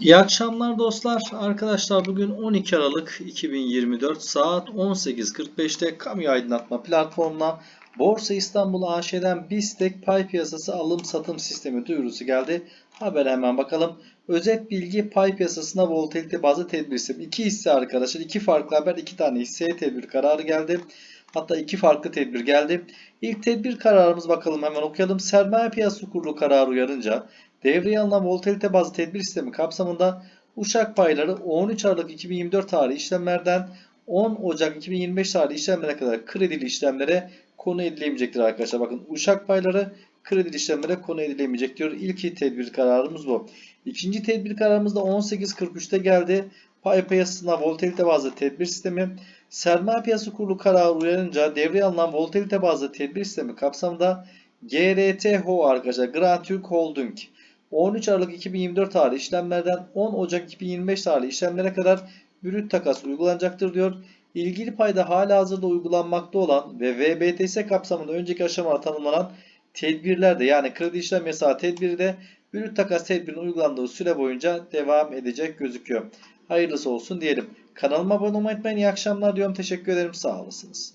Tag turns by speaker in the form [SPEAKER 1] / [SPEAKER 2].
[SPEAKER 1] İyi akşamlar dostlar. Arkadaşlar bugün 12 Aralık 2024 saat 18.45'te kamu aydınlatma platformuna Borsa İstanbul AŞ'den BISTEK pay piyasası alım satım sistemi duyurusu geldi. Haber hemen bakalım. Özet bilgi pay piyasasına volatilite bazı tedbir sistemi. İki hisse arkadaşlar. iki farklı haber. iki tane hisseye tedbir kararı geldi. Hatta iki farklı tedbir geldi. İlk tedbir kararımız bakalım hemen okuyalım. Sermaye piyasası kurulu kararı uyarınca Devreye alınan volatilite bazlı tedbir sistemi kapsamında Uşak payları 13 Aralık 2024 tarihi işlemlerden 10 Ocak 2025 tarihi işlemlere kadar kredili işlemlere konu edilemeyecektir arkadaşlar. Bakın Uşak payları kredili işlemlere konu edilemeyecek diyor. İlk tedbir kararımız bu. İkinci tedbir kararımız da 18.43'te geldi. Pay piyasasına volatilite bazlı tedbir sistemi. Sermaye piyasası kurulu kararı uyarınca devreye alınan volatilite bazlı tedbir sistemi kapsamında GRTHO arkadaşlar Grand Türk Holding 13 Aralık 2024 tarihi işlemlerden 10 Ocak 2025 tarihi işlemlere kadar brüt takas uygulanacaktır diyor. İlgili payda hala hazırda uygulanmakta olan ve VBTS kapsamında önceki aşamada tanımlanan tedbirlerde yani kredi işlem yasağı tedbiri de brüt takas tedbirinin uygulandığı süre boyunca devam edecek gözüküyor. Hayırlısı olsun diyelim. Kanalıma abone olmayı unutmayın. İyi akşamlar diyorum. Teşekkür ederim. Sağ olasınız.